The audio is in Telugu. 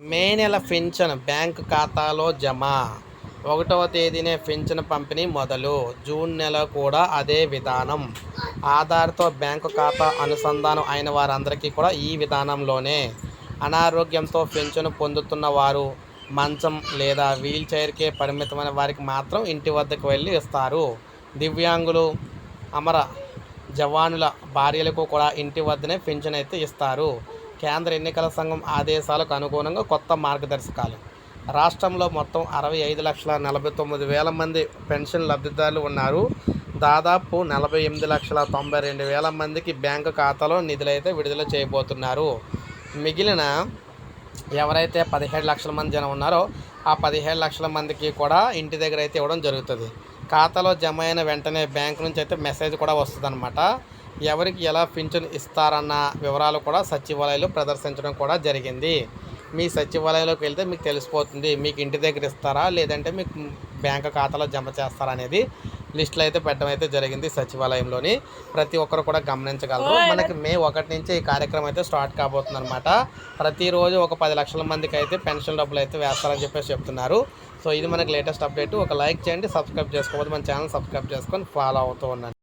మే నెల పింఛన్ బ్యాంక్ ఖాతాలో జమ. ఒకటవ తేదీనే పింఛన్ పంపిణీ మొదలు. జూన్ నెల కూడా అదే విధానం. ఆధార్తో బ్యాంకు ఖాతా అనుసంధానం అయిన వారందరికీ కూడా ఈ విధానంలోనే. అనారోగ్యంతో పింఛను పొందుతున్న వారు మంచం లేదా వీల్ చైర్కే పరిమితమైన వారికి మాత్రం ఇంటి వద్దకు వెళ్ళి ఇస్తారు. దివ్యాంగులు అమర జవానుల భార్యలకు కూడా ఇంటి వద్దనే పింఛన్ అయితే ఇస్తారు. కేంద్ర ఎన్నికల సంఘం ఆదేశాలకు అనుగుణంగా కొత్త మార్గదర్శకాలు. రాష్ట్రంలో మొత్తం అరవై ఐదు లక్షల నలభై తొమ్మిది వేల మంది పెన్షన్ లబ్ధిదారులు ఉన్నారు. దాదాపు నలభై ఎనిమిది లక్షల తొంభై రెండు వేల మందికి బ్యాంకు ఖాతాలో నిధులైతే విడుదల చేయబోతున్నారు. మిగిలిన ఎవరైతే పదిహేడు లక్షల మంది జనం ఉన్నారో ఆ పదిహేడు లక్షల మందికి కూడా ఇంటి దగ్గర అయితే ఇవ్వడం జరుగుతుంది. ఖాతాలో జమ అయిన వెంటనే బ్యాంక్ నుంచి అయితే మెసేజ్ కూడా వస్తుందన్నమాట. ఎవరికి ఎలా పింఛన్ ఇస్తారన్న వివరాలు కూడా సచివాలయంలో ప్రదర్శించడం కూడా జరిగింది. మీ సచివాలయంలోకి వెళ్తే మీకు తెలిసిపోతుంది మీకు ఇంటి దగ్గర ఇస్తారా లేదంటే మీకు బ్యాంక్ ఖాతాలో జమ చేస్తారా అనేది లిస్టులు అయితే పెట్టడం అయితే జరిగింది సచివాలయంలోని. ప్రతి ఒక్కరు కూడా గమనించగలరు. మనకి మే ఒకటి నుంచి ఈ కార్యక్రమం అయితే స్టార్ట్ కాబోతుంది అనమాట ప్రతిరోజు ఒక పది లక్షల మందికి అయితే పెన్షన్ డబ్బులు అయితే వేస్తారని చెప్పేసి చెప్తున్నారు. సో ఇది మనకి లేటెస్ట్ అప్డేట్. ఒక లైక్ చేయండి సబ్స్క్రైబ్ చేసుకోవద్దు. మన ఛానల్ సబ్స్క్రైబ్ చేసుకొని ఫాలో అవుతూ ఉండండి.